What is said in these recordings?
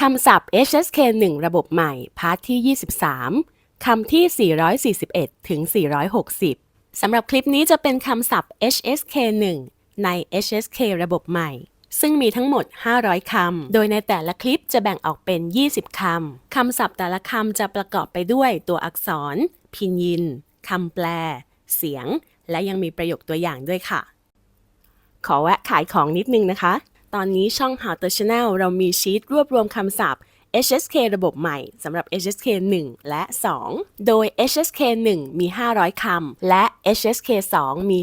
คำศัพท์ HSK 1 ระบบใหม่ พาร์ทที่ 23 คำที่ 441 ถึง 460 สำหรับคลิปนี้จะเป็นคำศัพท์ HSK 1 ใน HSK ระบบใหม่ ซึ่งมีทั้งหมด 500 คำ โดยในแต่ละคลิปจะแบ่งออกเป็น 20 คำ คำศัพท์แต่ละคำจะประกอบไปด้วยตัวอักษร พินยิน คำแปล เสียง และยังมีประโยคตัวอย่างด้วยค่ะ ขอแวะขายของนิดนึงนะคะ ตอนนี้ช่อง How to Channel เรามีชีตรวบรวมคำศัพท์ HSK ระบบใหม่สำหรับ HSK 1 และ 2 โดย HSK 1 มี 500 คำ และ HSK 2 มี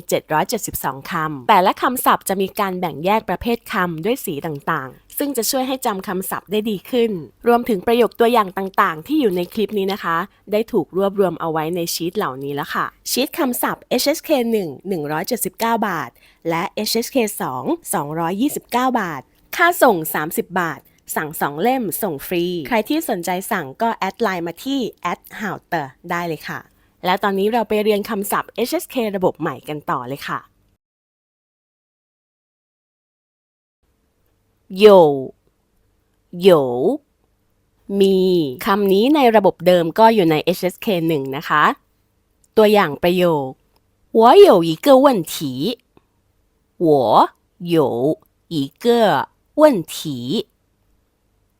772 คำ แต่ละคำศัพท์จะมีการแบ่งแยกประเภทคำด้วยสีต่างๆ ซึ่งจะช่วยให้จำคำศัพท์ได้ดีขึ้น รวมถึงประโยคตัวอย่างต่างๆ ที่อยู่ในคลิปนี้นะคะ ได้ถูกรวบรวมเอาไว้ในชีตเหล่านี้แล้วค่ะ ชีตคำศัพท์ HSK 1 179 บาท และ HSK 2 229 บาท ค่าส่ง 30 บาท สั่ง 2 เล่มส่งฟรี ใครที่สนใจสั่งก็แอดไลน์มาที่ h o w t e r ได้เลยค่ะ แล้วตอนนี้เราไปเรียนคำศัพท์ HSK ระบบใหม่กันต่อเลยค่ะ有有มีคำนี้ในระบบเดิมก็อยู่ใน HSK 1 นะคะ ตัวอย่างประโยค我有一个问题我有一个问题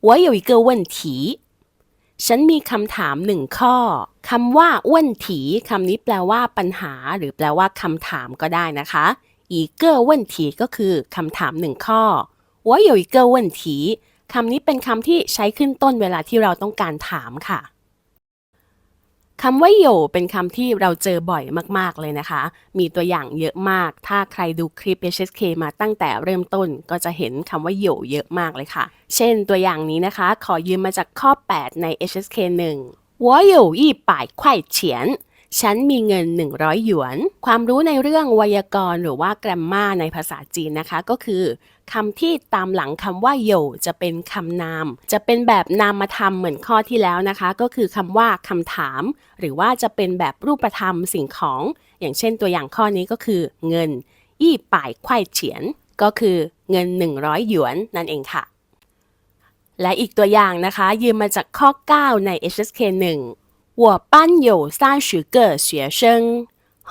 我有一个问题ฉันมีคำถามหนึ่งข้อคำว่า问题คำนี้แปลว่าปัญหา หรือแปลว่าคำถามก็ได้นะคะอีเกอร์问题ก็คือคำถามหนึ่งข้อ我有一个问题คำนี้เป็นคำที่ใช้ขึ้นต้นเวลาที่เราต้องการถามค่ะ คำว่าโยเป็นคำที่เราเจอบ่อยมาก ๆ เลยนะคะ มีตัวอย่างเยอะมาก ถ้าใครดูคลิป HSK มาตั้งแต่เริ่มต้น ก็จะเห็นคำว่าโยเยอะมากเลยค่ะ เช่นตัวอย่างนี้นะคะ ขอยืมมาจากข้อ 8 ใน HSK 1我有一百块钱ฉันมีเงิน 100 หยวน ความรู้ในเรื่องไวยากรณ์หรือว่า แกรมมาในภาษาจีนนะคะ ก็คือ คำที่ตามหลังคำว่าโยจะเป็นคำนาม จะเป็นแบบนามธรรมเหมือนข้อที่แล้วนะคะ ก็คือคำว่าคำถาม หรือว่าจะเป็นแบบรูปธรรมสิ่งของ อย่างเช่นตัวอย่างข้อนี้ก็คือ เงินยี่ป่ายไข่เฉียน ก็คือเงิน 100 หยวนนั่นเองค่ะ และอีกตัวอย่างนะคะ ยืมมาจากข้อ 9 ใน HSK 1หัวปั้นโยซ่าชือเกอร์เฉียชง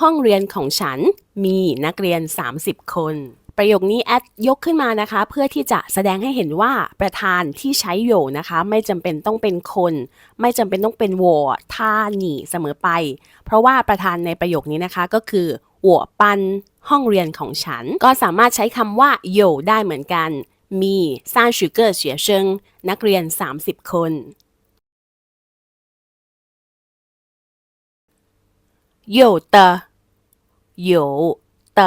ห้องเรียนของฉันมีนักเรียน 30 คน ประโยคนี้แอดยกขึ้นมานะคะ เพื่อที่จะแสดงให้เห็นว่าประธานที่ใช้โยนะคะ ไม่จำเป็นต้องเป็นคน ไม่จำเป็นต้องเป็นวอท่าหนีเสมอไป เพราะว่าประธานในประโยคนี้นะคะก็คือ我班ห้องเรียนของฉัน ก็สามารถใช้คำว่าโยได้เหมือนกัน มี三十个学生นักเรียน 30 คน有的有的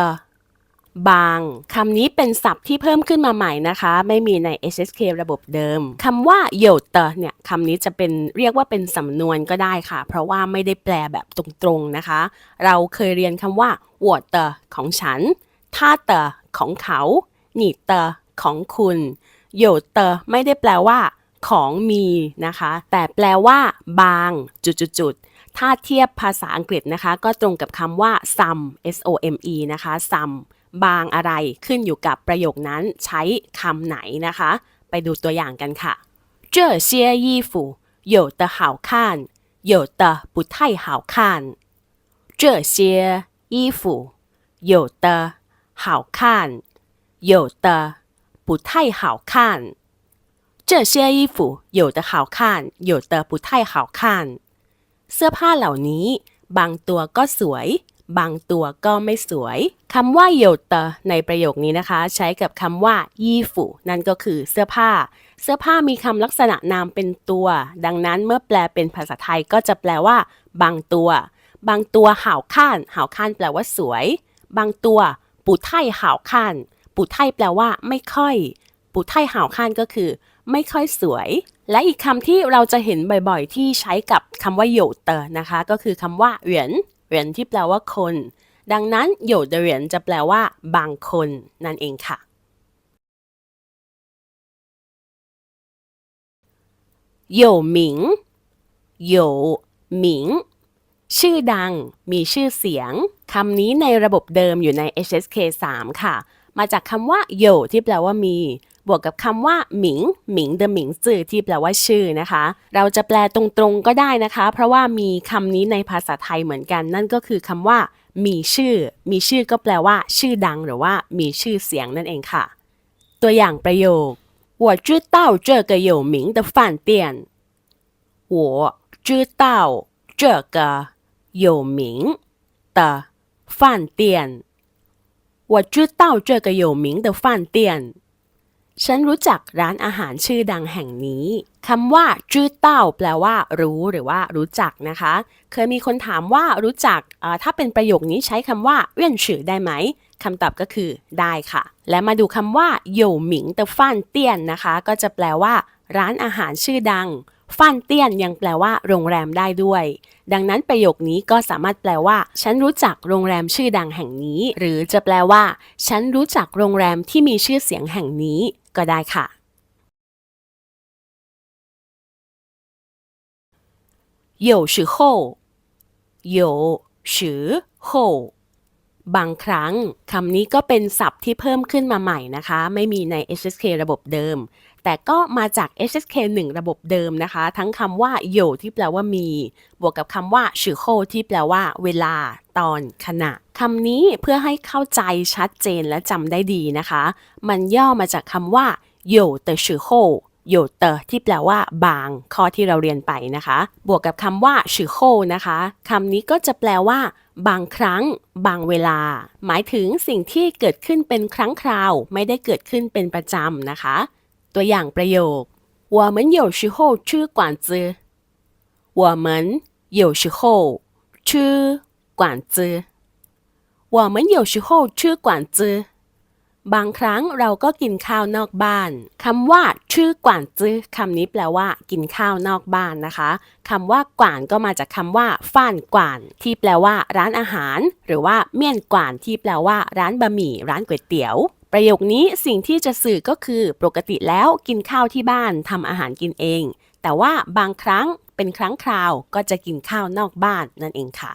บางคำนี้เป็นศัพท์ที่เพิ่มขึ้นมาใหม่นะคะ ไม่มีใน HSK ระบบเดิมคำว่าโยเตเนี่ยคำนี้จะเป็นเรียกว่าเป็นสำนวนก็ได้ค่ะ เพราะว่าไม่ได้แปลแบบตรงๆนะคะ เราเคยเรียนคำว่าวดเตอของฉันท่าเตอของเขาหนีเตอของคุณโยเตอไม่ได้แปลว่า ของมีนะคะ แต่แปลว่า บางจุดๆถ้าเทียบภาษาอังกฤษนะคะ ก็ตรงกับคำว่า some s o m e นะคะ some บางอะไรขึ้นอยู่กับประโยคนั้นใช้คำไหนนะคะ ไปดูตัวอย่างกันค่ะ这些衣服有的好看有的不太好看这些衣服有的好看有的不太好看这些衣服有的好看有的不太好看เสื้อผ้าเหล่านี้ บางตัวก็สวย บางตัวก็ไม่สวยคำว่าโยเตในประโยคนี้นะคะ ใช้กับคำว่ายี่ฝูนั่นก็คือเสื้อผ้า เสื้อผ้ามีคำลักษณะนามเป็นตัว ดังนั้นเมื่อแปลเป็นภาษาไทยก็จะแปลว่า บางตัว บางตัวห่าวข้านห่าวข้านแปลว่าสวย บางตัว ปูไทยห่าวข้านปูไทยแปลว่า ไม่ค่อย ปูไทยห่าวข้านก็คือ ไม่ค่อยสวย และอีกคำที่เราจะเห็นบ่อยๆ ที่ใช้กับคำว่าโยเตอนะคะ ก็คือคำว่าเหวียน เหวียนที่แปลว่าคน ดังนั้นโยเดเหวียนจะแปลว่า บางคน นั่นเองค่ะโยหมิงโยหมิงชื่อดัง มีชื่อเสียง คำนี้ในระบบเดิมอยู่ใน HSK 3 ค่ะ มาจากคำว่าโยที่แปลว่ามี บวกกับคำว่าหมิง หมิง the หมิงจื่อที่แปลว่าชื่อนะคะ เราจะแปลตรงๆก็ได้นะคะ เพราะว่ามีคำนี้ในภาษาไทยเหมือนกัน นั่นก็คือคำว่า มีชื่อ มีชื่อก็แปลว่า ชื่อดังหรือว่ามีชื่อเสียงนั่นเองค่ะ ตัวอย่างประโยค我知道这个有名的饭店我知道这个有名的饭店我知道这个有名的饭店 ฉันรู้จักร้านอาหารชื่อดังแห่งนี้คำว่าจื้อเต้า แปลว่า รู้หรือว่า รู้จักนะคะ เคยมีคนถามว่ารู้จักถ้าเป็นประโยคนี้ใช้คำว่าเวียนฉือได้ไหมคำตอบก็คือได้ค่ะ และมาดูคำว่าโยหมิงเตอฟันเตี้ยนนะคะ ก็จะแปลว่า ร้านอาหารชื่อดัง ฟันเตี้ยนยังแปลว่า โรงแรมได้ด้วย ดังนั้นประโยคนี้ก็สามารถแปลว่า ฉันรู้จักโรงแรมชื่อดังแห่งนี้ หรือจะแปลว่า ฉันรู้จักโรงแรมที่มีชื่อเสียงแห่งนี้ก็ได้ค่ะ 有时候有时候บางครั้งคำนี้ก็เป็นศัพท์ที่เพิ่มขึ้นมาใหม่นะคะ ไม่มีใน HSK ระบบเดิม แต่ก็มาจาก HSK 1 ระบบเดิมนะคะ ทั้งคำว่าโยที่แปลว่ามี บวกกับคำว่าชื่อโคที่แปลว่าเวลา ตอน ขณะคำนี้เพื่อให้เข้าใจชัดเจนและจำได้ดีนะคะ มันย่อมาจากคำว่าโยเตอชื่อโคโยเตอที่แปลว่าบาง ข้อที่เราเรียนไปนะคะ บวกกับคำว่าชื่อโคนะคะคำนี้ก็จะแปลว่า บางครั้ง บางเวลา หมายถึงสิ่งที่เกิดขึ้นเป็นครั้งคราว ไม่ได้เกิดขึ้นเป็นประจำนะคะ ตัวอย่างประโยค我们有时候吃馆子我们有时候吃馆子我们有时候吃馆子บางครั้งเราก็กินข้าวนอกบ้านคำว่า ชื่อกว่านจื้อคำนี้แปลว่า กินข้าวนอกบ้านนะคะคำว่ากว่านก็มาจากคำว่าฟ่านกว่าน ที่แปลว่า ร้านอาหาร หรือว่าเมี่ยนกว่านที่แปลว่า ร้านบะหมี่ ร้านก๋วยเตี๋ยว ประโยคนี้สิ่งที่จะสื่อก็คือ ปกติแล้วกินข้าวที่บ้านทำอาหารกินเอง แต่ว่าบางครั้งเป็นครั้งคราวก็จะกินข้าวนอกบ้านนั่นเองค่ะ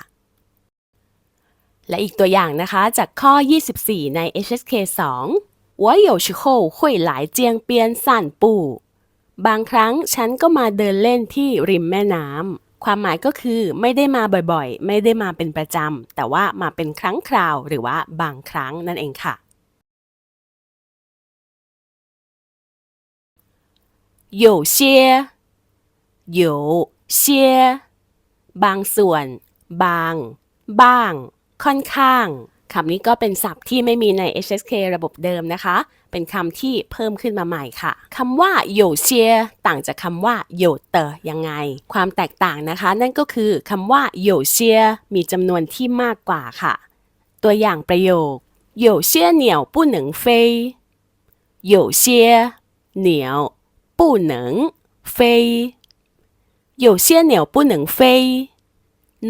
และอีกตัวอย่างนะคะจากข้อ 24 ใน HSK 2我有时候会来江边散步บางครั้งฉันก็มาเดินเล่นที่ริมแม่น้ำความหมายก็คือไม่ได้มาบ่อยๆ ไม่ได้มาเป็นประจำ แต่ว่ามาเป็นครั้งคราวหรือว่าบางครั้งนั่นเองค่ะ 有些有些บางส่วน บาง บ้าง ค่อนข้าง คำนี้ก็เป็นศัพท์ที่ไม่มีใน HSK ระบบเดิมนะคะ เป็นคำที่เพิ่มขึ้นมาใหม่ค่ะ คำว่า有些ต่างจากคำว่า有的ยังไง ความแตกต่างนะคะ นั่นก็คือคำว่า有些มีจำนวนที่มากกว่าค่ะ ตัวอย่างประโยค有些鸟不能飞有些鸟 不能飞有些鸟不能飞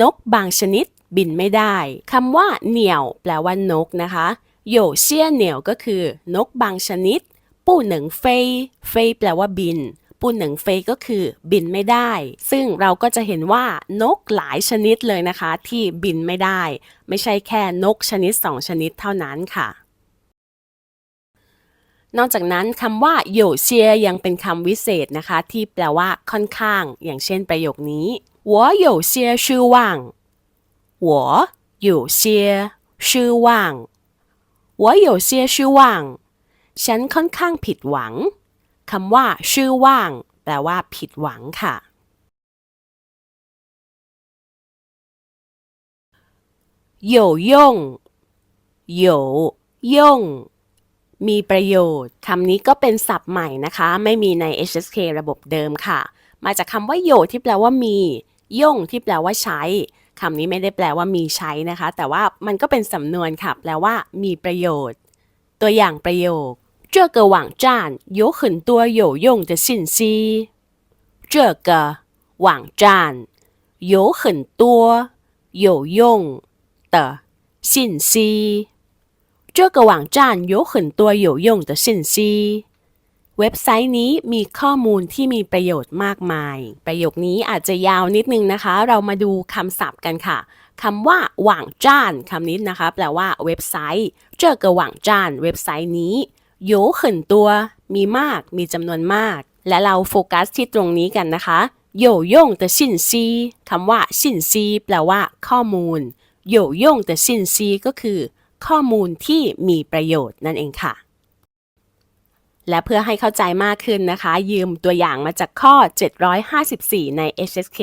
นกบางชนิดบินไม่ได้คำว่าเหนี่ยว แปลว่านกนะคะโยเชี่ยเหนี่ยวก็คือ นกบางชนิด ปู้หนึ่งเฟยเฟยแปลว่าบิน ปู้หนึ่งเฟยก็คือ บินไม่ได้ ซึ่งเราก็จะเห็นว่านกหลายชนิดเลยนะคะ ที่บินไม่ได้ ไม่ใช่แค่นกชนิดสองชนิดเท่านั้นค่ะ นอกจากนั้นคำว่าโยเชียยังเป็นคำวิเศษนะคะ ที่แปลว่าค่อนข้าง อย่างเช่นประโยคนี้我有些失望我有些失望我有些失望ฉันค่อนข้างผิดหวังคำว่าชื่อว่าง แปลว่า ผิดหวังค่ะ 有用有用 มีประโยชน์คำนี้ก็เป็นศัพท์ใหม่นะคะ ไม่มีใน HSK ระบบเดิมค่ะ มาจากคำว่าโยที่แปลว่ามีย่งที่แปลว่าใช้คำนี้ไม่ได้แปลว่ามีใช้นะคะ แต่ว่ามันก็เป็นสำนวนค่ะ แปลว่า มีประโยชน์ ตัวอย่างประโยค这个网站有很多有用的信息这个网站有很多有用的信息 这个网站有很多有用的信息เว็บไซต์นี้มีข้อมูลที่มีประโยชน์มากมาย ประโยคนี้อาจจะยาวนิดนึงนะคะ เรามาดูคำศัพท์กันค่ะ คำว่าหว่างจ้านคำนี้นะคะ แปลว่าเว็บไซต์เจอกับหว่างจ้านเว็บไซต์นี้有很多แป มีมาก มีจำนวนมาก และเราโฟกัสที่ตรงนี้กันนะคะ有用的信息คำว่า信息แปลว่า ข้อมูล有用的信息ก็คือ ข้อมูลที่มีประโยชน์นั่นเองค่ะ และเพื่อให้เข้าใจมากขึ้นนะคะ ยืมตัวอย่างมาจากข้อ 754 ใน HSK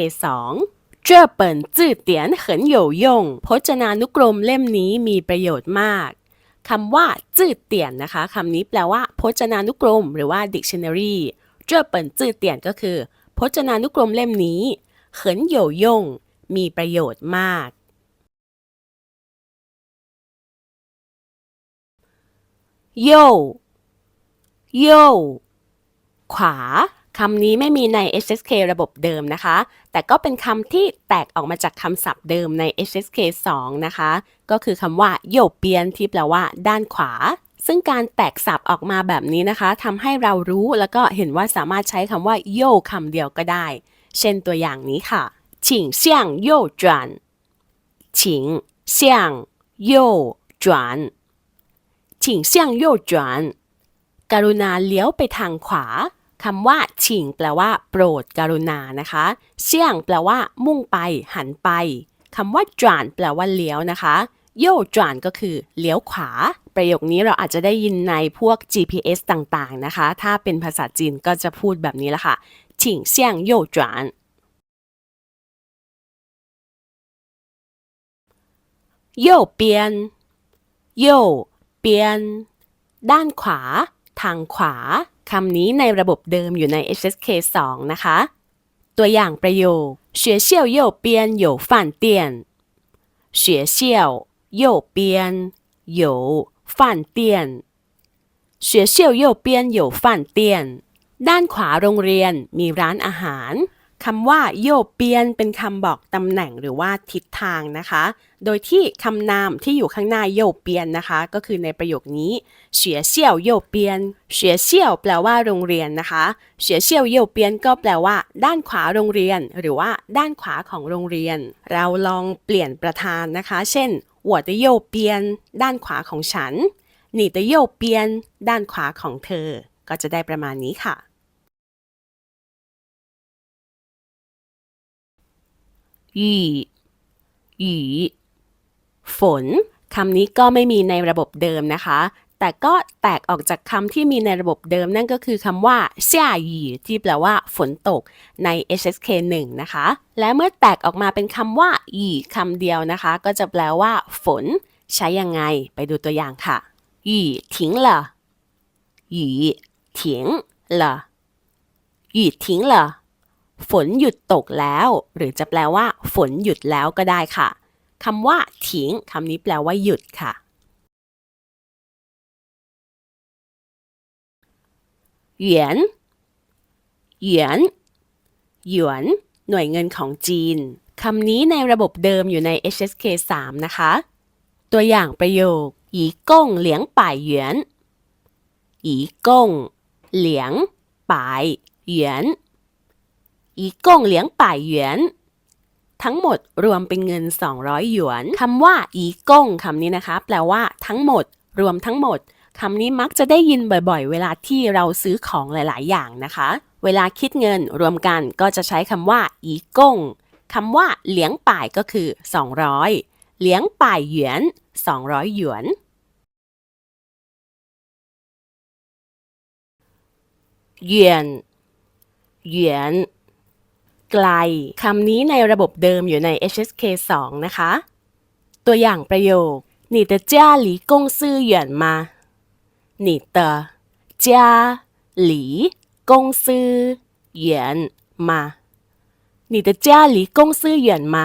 2这本字典很有用พจนานุกรมเล่มนี้มีประโยชน์มากคำว่าจืดเตียนนะคะคำนี้แปลว่า พจนานุกรม หรือว่า dictionary 这本字典ก็คือ พจนานุกรมเล่มนี้很有用มีประโยชน์มาก โย โย ขวา คำนี้ไม่มีใน HSK ระบบเดิมนะคะ แต่ก็เป็นคำที่แตกออกมาจากคำศัพท์เดิมใน HSK 2 นะคะ ก็คือคำว่า โยเปียนที่แปลว่า ด้านขวา ซึ่งการแตกศัพท์ออกมาแบบนี้นะคะทำให้เรารู้แล้วก็เห็นว่าสามารถใช้คำว่า โยคำเดียวก็ได้ เช่นตัวอย่างนี้ค่ะ请向右转请向右转 请向右转กรุณาเลี้ยวไปทางขวา คำว่าฉิงแปลว่า โปรดกรุณานะคะเสี่ยงแปลว่า มุ่งไป หันไป คำว่าจวนแปลว่าเลี้ยวนะคะ โย่จวนก็คือ เลี้ยวขวา ประโยคนี้เราอาจจะได้ยินในพวก GPS ต่างๆนะคะ ถ้าเป็นภาษาจีนก็จะพูดแบบนี้ละค่ะฉิงเสี่ยงโย่จวนโย่เปียนโย่ เปียน ด้านขวา ทางขวา คำนี้ในระบบเดิมอยู่ใน HSK 2 นะคะ ตัวอย่างประโยค学校右边有饭店学校右边有饭店学校右边有饭店ด้านขวาโรงเรียนมีร้านอาหาร คำว่าโยเปียนเป็นคำบอกตำแหน่งหรือว่าทิศทางนะคะ โดยที่คำนามที่อยู่ข้างหน้าโยเปียนนะคะ ก็คือในประโยคนี้เฉียเซี่ยวโยเปียนเฉียเซี่ยวแปลว่าโรงเรียนนะคะเฉียเซี่ยวโยเปียนก็แปลว่า ด้านขวาโรงเรียน หรือว่าด้านขวาของโรงเรียน เราลองเปลี่ยนประธานนะคะ เช่น我的右边ด้านขวาของฉัน你的右边ด้านขวาของเธอ ก็จะได้ประมาณนี้ค่ะ หยีหยีฝนคำนี้ก็ไม่มีในระบบเดิมนะคะ แต่ก็แตกออกจากคำที่มีในระบบเดิมนั่นก็คือคำว่าเสี่ยหยีที่แปลว่าฝนตกใน HSK 1 นะคะ และเมื่อแตกออกมาเป็นคำว่าหยีคำเดียวนะคะ ก็จะแปลว่า ฝน ใช้ยังไง ไปดูตัวอย่างค่ะหยีทิ้งละหยีทิ้งละหยีทิ้งละ ฝนหยุดตกแล้ว หรือจะแปลว่า ฝนหยุดแล้วก็ได้ค่ะคำว่าทิ้งคำนี้แปลว่าหยุดค่ะหยวนหยวนหยวน หน่วยเงินของจีน คำนี้ในระบบเดิมอยู่ใน HSK 3 นะคะ ตัวอย่างประโยค หยีก้งเหลียงป่ายหยวนหยีก้งเหลียงป่ายหยวน อีกงเลียงป่ายหยวนทั้งหมดรวมเป็นเงิน 200 หยวน คำว่า อีกงคำนี้นะคะ แปลว่า ทั้งหมด รวมทั้งหมดคำนี้มักจะได้ยินบ่อยๆ เวลาที่เราซื้อของหลาย ๆ อย่างนะคะ เวลาคิดเงินรวมกันก็จะใช้คำว่า อีกงคำว่าเหลียงป่ายก็คือ 200 เหลียงป่ายหยวน 200 หยวน หยวน หยวน ไกล คำนี้ในระบบเดิมอยู่ใน HSK 2 นะคะ ตัวอย่างประโยค你的家离公司远吗你的家离公司远吗你的家离公司远吗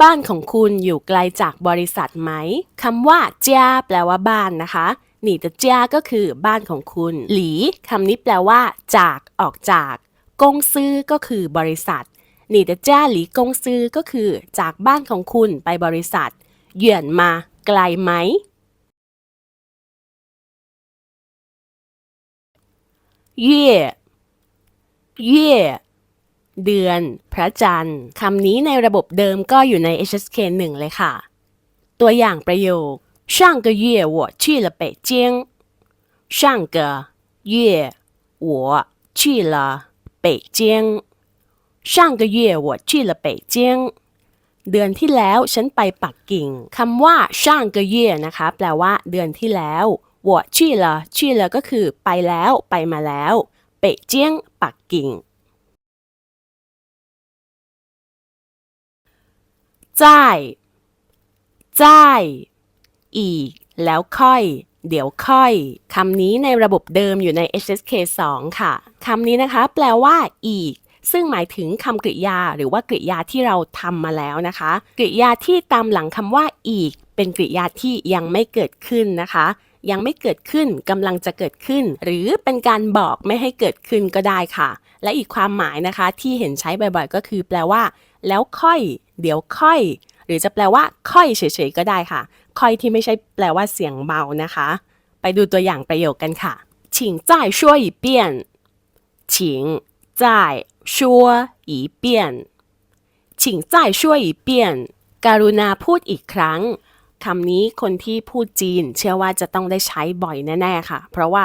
บ้านของคุณอยู่ไกลจากบริษัทไหม คำว่าจ้าแปลว่าบ้านนะคะหนีแต่จ้าก็คือบ้านของคุณ หลี คำนี้แปลว่า จาก ออกจาก กงซื้อก็คือบริษัท หนีแต่จ้าหลีกงซื้อก็คือ จากบ้านของคุณไปบริษัท เหยื่อนมา ไกลไหม เย่เย่เดือน พระจันทร์ คำนี้ในระบบเดิมก็อยู่ใน HSK 1 เลยค่ะ ตัวอย่างประโยค上个月我去了北京上个月 我去了北京 上个月我去了北京เดือนที่แล้วฉันไปปักกิ่งคำว่าช่างกเย่นะคะ แปลว่า เดือนที่แล้ว我去了去了ก็คือ ไปแล้ว ไปมาแล้ว北京ปักกิ่งจ่ายจ่ายอีก แล้วค่อย เดี๋ยวค่อย คำนี้ในระบบเดิมอยู่ใน HSK 2 ค่ะ คำนี้นะคะ แปลว่า อีก ซึ่งหมายถึงคำกริยาหรือว่ากริยาที่เราทำมาแล้วนะคะ กริยาที่ตามหลังคำว่าอีก เป็นกริยาที่ยังไม่เกิดขึ้นนะคะ ยังไม่เกิดขึ้นกำลังจะเกิดขึ้น หรือเป็นการบอกไม่ให้เกิดขึ้นก็ได้ค่ะ และอีกความหมายนะคะ ที่เห็นใช้บ่อยๆ ก็คือ แปลว่า แล้วค่อย เดี๋ยวค่อย หรือจะแปลว่า ค่อยเฉยๆก็ได้ค่ะ ค่อยที่ไม่ใช่แปลว่าเสียงเบานะคะ ไปดูตัวอย่างประโยคกันค่ะ请再说一遍请再 说一遍请再说一遍การุณาพูดอีกครั้ง คำนี้คนที่พูดจีน เชื่อว่าจะต้องได้ใช้บ่อยแน่ ๆ ค่ะ เพราะว่า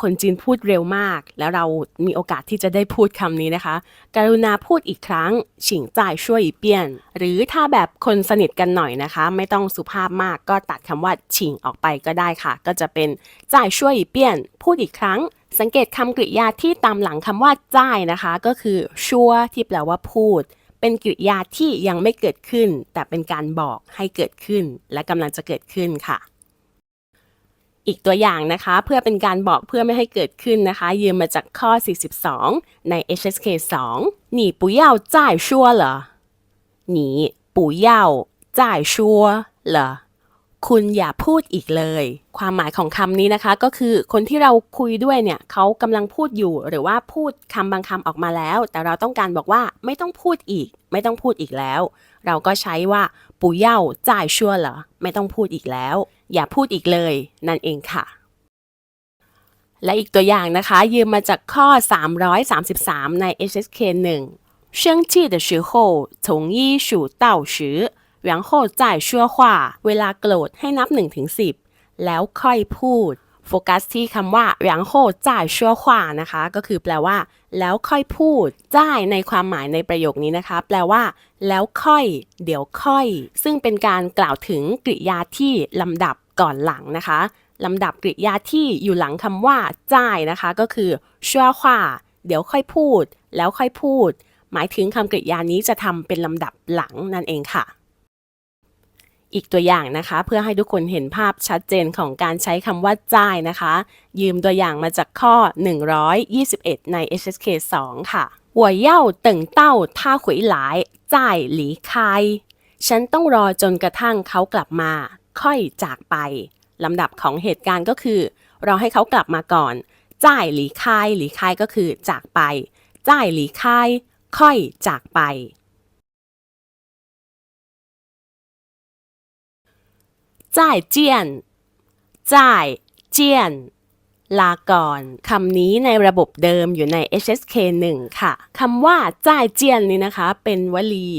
คนจีนพูดเร็วมาก แล้วเรามีโอกาสที่จะได้พูดคำนี้นะคะ การุณาพูดอีกครั้งฉิงจ่ายช่วยอีเปียน หรือถ้าแบบคนสนิทกันหน่อยนะคะ ไม่ต้องสุภาพมากก็ตัดคำว่าฉิงออกไปก็ได้ค่ะ ก็จะเป็นจ่ายช่วยอีเปียน พูดอีกครั้ง สังเกตคำกริยาที่ตามหลังคำว่าจ่ายนะคะ ก็คือชัวที่แปลว่าพูด เป็นกริยาที่ยังไม่เกิดขึ้น แต่เป็นการบอกให้เกิดขึ้น และกำลังจะเกิดขึ้นค่ะ อีกตัวอย่างนะคะ เพื่อเป็นการบอกเพื่อไม่ให้เกิดขึ้นนะคะ ยืมมาจากข้อ 42 ใน HSK 2หนีปุยาจ่ายชัวเหรอหนีปุยาจ่ายชัวเห คุณอย่าพูดอีกเลย ความหมายของคำนี้นะคะ ก็คือคนที่เราคุยด้วยเนี่ยเขากำลังพูดอยู่ หรือว่าพูดคำบางคำออกมาแล้ว แต่เราต้องการบอกว่าไม่ต้องพูดอีก ไม่ต้องพูดอีกแล้ว เราก็ใช้ว่าปูเย่าจ่ายชั่วเหรอไม่ต้องพูดอีกแล้ว อย่าพูดอีกเลย นั่นเองค่ะ และอีกตัวอย่างนะคะ ยืมมาจากข้อ 333 ใน HSK 1生气的时候从一数到十 หวังโหดจ่ชั่วขวาเวลาโกรธให้นับ1-10ถึงแล้วค่อยพูด โฟกัสที่คำว่าหวังโหดจ่ชั่วขวานะคะ ก็คือแปลว่า แล้วค่อยพูด จ่ายในความหมายในประโยคนี้นะคะ แปลว่า แล้วค่อย เดี๋ยวค่อย ซึ่งเป็นการกล่าวถึงกริยาที่ลำดับก่อนหลังนะคะลำดับกริยาที่อยู่หลังคำว่า จ่ายนะคะ ก็คือชั่วขวาเดี๋ยวค่อยพูด แล้วค่อยพูด หมายถึงคำกริยานี้จะทำเป็นลำดับหลังนั่นเองค่ะ อีกตัวอย่างนะคะ เพื่อให้ทุกคนเห็นภาพชัดเจนของการใช้คำว่าจ่ายนะคะ ยืมตัวอย่างมาจากข้อ 121 ใน HSK 2 ค่ะหัวเย่าตึงเต้าท่าขุยหลายจ่ายหลีคายฉันต้องรอจนกระทั่งเขากลับมา ค่อยจากไปลำดับของเหตุการณ์ก็คือรอให้เขากลับมาก่อน จ่ายหลีคายหลีคายก็คือจากไป จ่ายหลีคาย ค่อยจากไป จ่ายเจียน จ่ายเจียน ลาก่อนคำนี้ในระบบเดิมอยู่ใน HSK 1 ค่ะคำว่าจ่ายเจียนนี้นะคะ เป็นวลี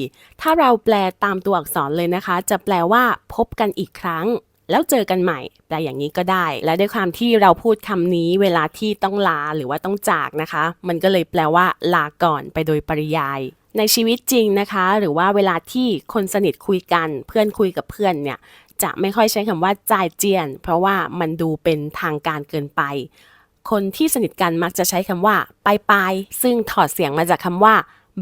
ถ้าเราแปลตามตัวอักษรเลยนะคะ จะแปลว่าพบกันอีกครั้งแล้วเจอกันใหม่แปลอย่างนี้ก็ได้ และด้วยความที่เราพูดคำนี้เวลาที่ต้องลาหรือว่าต้องจากนะคะ มันก็เลยแปลว่า ลาก่อนไปโดยปริยาย ในชีวิตจริงนะคะ หรือว่าเวลาที่คนสนิทคุยกัน เพื่อนคุยกับเพื่อนเนี่ย จะไม่ค่อยใช้คำว่าจ่ายเจียน เพราะว่ามันดูเป็นทางการเกินไป คนที่สนิทกันมักจะใช้คำว่าไปไปซึ่งถอดเสียงมาจากคำว่า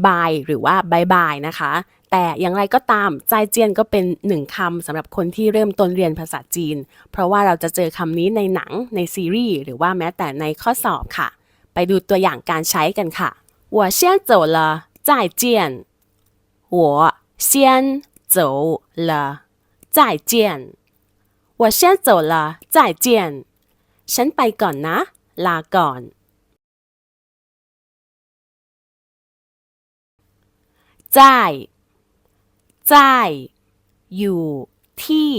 บายหรือว่าบายบายนะคะ แต่อย่างไรก็ตามจ่ายเจียนก็เป็นหนึ่งคำสำหรับคนที่เริ่มต้นเรียนภาษาจีน เพราะว่าเราจะเจอคำนี้ในหนังในซีรีส์หรือว่าแม้แต่ในข้อสอบค่ะ ไปดูตัวอย่างการใช้กันค่ะ我先走了再见我先走了 再见我先走了再见ฉันไปก่อนนะ ลาก่อนจ่ายจ่ายอยู่ ที่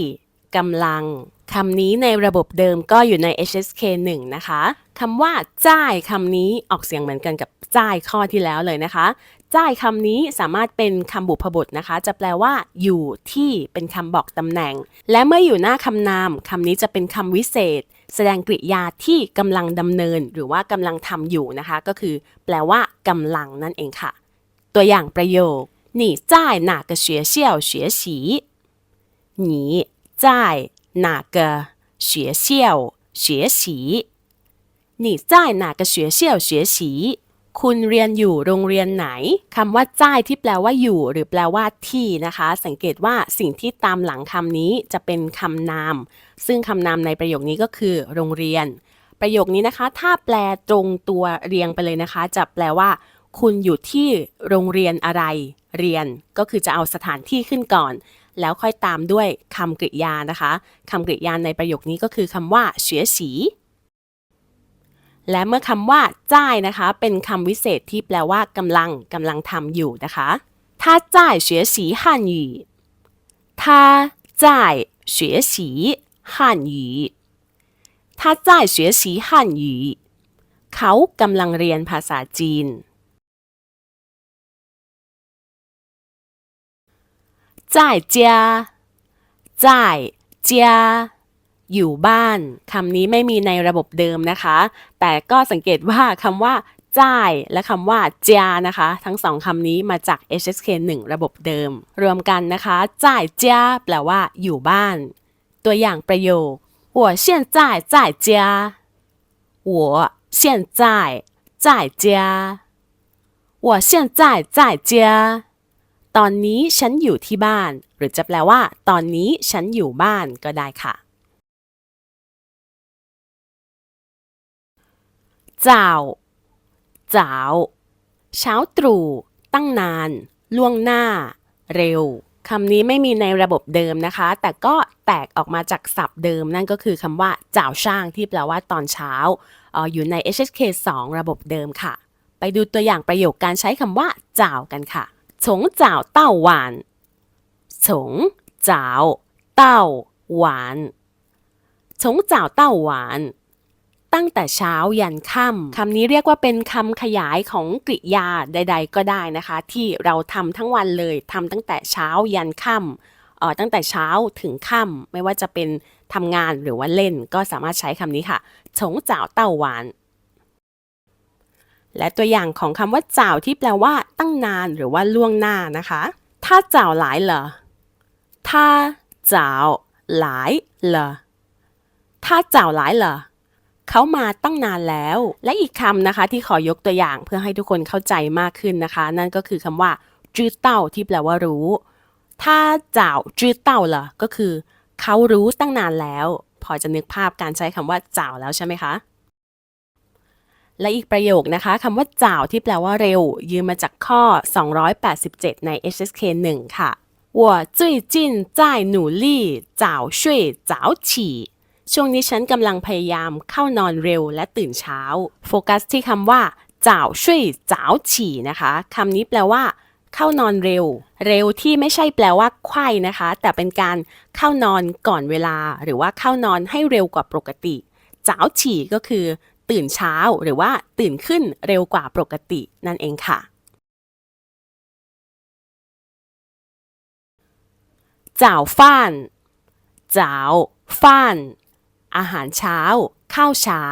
กำลัง คำนี้ในระบบเดิมก็อยู่ใน HSK 1 นะคะคำว่าจ่ายคำนี้ออกเสียงเหมือนกันกับจ่ายข้อที่แล้วเลยนะคะ จ่ายคำนี้สามารถเป็นคำบุพบทนะคะ จะแปลว่า อยู่ที่เป็นคำบอกตำแหน่ง และเมื่ออยู่หน้าคำนามคำนี้จะเป็นคำวิเศษ แสดงกริยาที่กำลังดำเนินหรือว่ากำลังทำอยู่นะคะ ก็คือ แปลว่ากำลังนั่นเองค่ะ ตัวอย่างประโยค你在哪个学校学习你在哪个学校学习你在哪个学校学习 คุณเรียนอยู่โรงเรียนไหนคำว่าจ้ายที่แปลว่าอยู่ หรือแปลว่าที่นะคะ สังเกตว่าสิ่งที่ตามหลังคำนี้จะเป็นคำนาม ซึ่งคำนามในประโยคนี้ก็คือ โรงเรียน ประโยคนี้นะคะ ถ้าแปลตรงตัวเรียงไปเลยนะคะ จะแปลว่า คุณอยู่ที่โรงเรียนอะไร เรียน ก็คือจะเอาสถานที่ขึ้นก่อน แล้วค่อยตามด้วยคำกริยานะคะคำกริยาในประโยคนี้ก็คือคำว่าเฉียสี และเมื่อคำว่าจ้ายนะคะ เป็นคำวิเศษที่แปลว่ากำลังกำลังทำอยู่นะคะ他在学习汉语他在学习汉语他在学习汉语เขากำลังเรียนภาษาจีน在家在家 อยู่บ้านคำนี้ไม่มีในระบบเดิมนะคะ แต่ก็สังเกตว่าคำว่าจ่ายและคำว่าจานะคะ ทั้งสองคำนี้มาจาก HSK 1 ระบบเดิม รวมกันนะคะจ่ายจาแปลว่าอยู่บ้าน ตัวอย่างประโยค我现在在家我现在在家我现在在家ตอนนี้ฉันอยู่ที่บ้าน หรือจะแปลว่า ตอนนี้ฉันอยู่บ้านก็ได้ค่ะ จ้าวจ้าวเช้าตรู่ ตั้งนาน ล่วงหน้า เร็วคำนี้ไม่มีในระบบเดิมนะคะ แต่ก็แตกออกมาจากศัพท์เดิม นั่นก็คือคำว่าจ่าวช่างที่แปลว่าตอนเช้าอยู่ใน HSK 2 ระบบเดิมค่ะ ไปดูตัวอย่างประโยคการใช้คำว่าจ่าวกันค่ะฉงจ่าวเต้าหวานฉงจ่าวเต้าหวานฉงจ่าเต้าหวาน ตั้งแต่เช้ายันค่ำคำนี้เรียกว่าเป็นคำขยายของกริยาใด ๆ ก็ได้นะคะ ที่เราทำทั้งวันเลยทำตั้งแต่เช้ายันค่ำเอ่อตั้งแต่เช้าถึงค่ำไม่ว่าจะเป็นทำงานหรือว่าเล่น ก็สามารถใช้คำนี้ค่ะฉงจ่าวเต้าหวาน และตัวอย่างของคำว่าจ่าวที่แปลว่า ตั้งนานหรือว่าล่วงหน้านะคะถ้าจ่าวหลายเหรอถ้าจ่าวหลายเหรอถ้าจ่าวหลายเหรอ เขามาตั้งนานแล้ว และอีกคำนะคะที่ขอยกตัวอย่างเพื่อให้ทุกคนเข้าใจมากขึ้นนะคะ นั่นก็คือคำว่าจื้อเต้าที่แปลว่ารู้ ถ้าเจ้าจื้อเต้าล่ะก็คือ เขารู้ตั้งนานแล้ว พอจะนึกภาพการใช้คำว่าเจ้าแล้วใช่ไหมคะ และอีกประโยคนะคะคำว่าเจ้าที่แปลว่าเร็ว ยืมมาจากข้อ 287 ใน HSK 1 ค่ะ我最近在努力早睡早起 ช่วงนี้ฉันกำลังพยายามเข้านอนเร็วและตื่นเช้า โฟกัสที่คำว่าจ่าวช่วยจ่าวฉี่นะคะคำนี้แปลว่า เข้านอนเร็ว เร็วที่ไม่ใช่แปลว่าไข้นะคะ แต่เป็นการเข้านอนก่อนเวลา หรือว่าเข้านอนให้เร็วกว่าปกติจ่าวฉี่ก็คือ ตื่นเช้า หรือว่าตื่นขึ้นเร็วกว่าปกตินั่นเองค่ะจ่าวฟ้านจ่าวฟ้าน อาหารเช้า ข้าวเช้า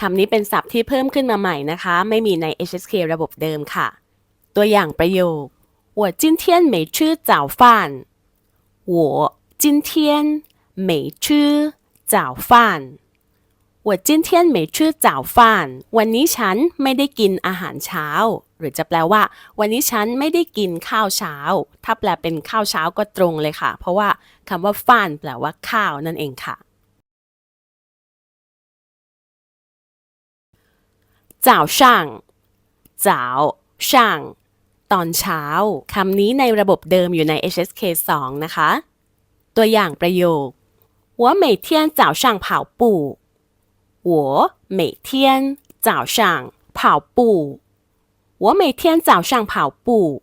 คำนี้เป็นศัพท์ที่เพิ่มขึ้นมาใหม่นะคะ ไม่มีใน HSK ระบบเดิมค่ะ ตัวอย่างประโยค我今天没吃早饭我今天没吃早饭我今天没吃早饭วันนี้ฉันไม่ได้กินอาหารเช้า หรือจะแปลว่า วันนี้ฉันไม่ได้กินข้าวเช้า ถ้าแปลเป็นข้าวเช้าก็ตรงเลยค่ะ เพราะว่าคำว่าฟ้านแปลว่าข้าวนั่นเองค่ะ 早上早上ตอนเช้า คำนี้ในระบบเดิมอยู่ใน HSK 2 นะคะ ตัวอย่างประโยค我每天早上跑步我每天早上跑步我每天早上跑步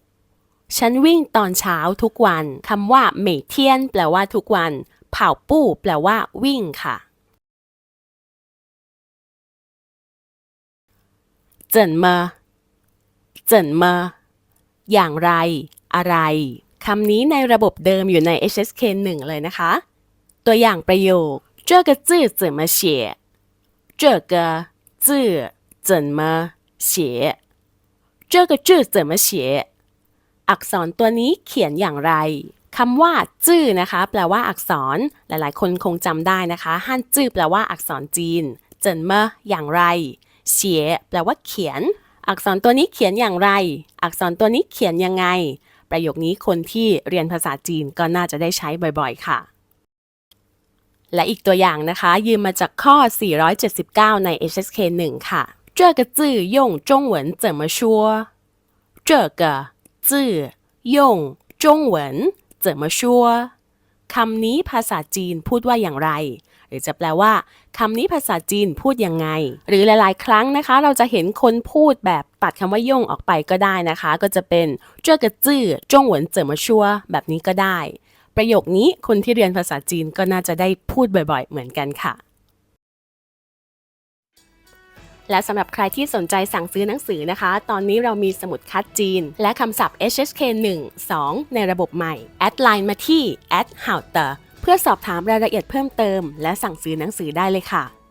ฉันวิ่งตอนเช้าทุกวันคำว่า每天แปลว่าทุกวัน跑步แปลว่าวิ่งค่ะ 怎么怎么อย่างไร อะไร คำนี้ในระบบเดิมอยู่ใน HSK 1 เลยนะคะ ตัวอย่างประโยค这个字怎么写 这个字怎么写这个字怎么写อักษรตัวนี้เขียนอย่างไรคำว่า จื้อนะคะ แปลว่าอักษร หลายๆ คนคงจำได้นะคะ ฮั่นจื้อแปลว่าอักษรจีน เจินเมออย่างไร เฉียแปลว่าเขียน อักษรตัวนี้เขียนอย่างไร อักษรตัวนี้เขียนยังไง ประโยคนี้คนที่เรียนภาษาจีนก็น่าจะได้ใช้บ่อยๆ ค่ะ และอีกตัวอย่างนะคะ ยืมมาจากข้อ 479 ใน HSK 1 ค่ะ这个字用中文怎么说这个字用中文怎么说คำนี้ภาษาจีนพูดว่าอย่างไร ห ือจะแปลว่าคำนี้ภาษาจีนพูดยังไง หรือหลาย ๆ ครั้งนะคะ เราจะเห็นคนพูดแบบตัดคำว่าย่งออกไปก็ได้นะคะ ก็จะเป็นจ้ากระจื้อจงหวนเจิอมาชัวแบบนี้ก็ได้ ประโยคนี้คนที่เรียนภาษาจีนก็น่าจะได้พูดบ่อย ๆ เหมือนกันค่ะและสำหรับใครที่สนใจสั่งซื้อหนังสือนะคะ ตอนนี้เรามีสมุดคัดจีน และคำศัพท์ HSK 1 2 ในระบบใหม่ แอดไลน์มาที่ h o w t e r เพื่อสอบถามรายละเอียดเพิ่มเติม และสั่งซื้อหนังสือได้เลยค่ะ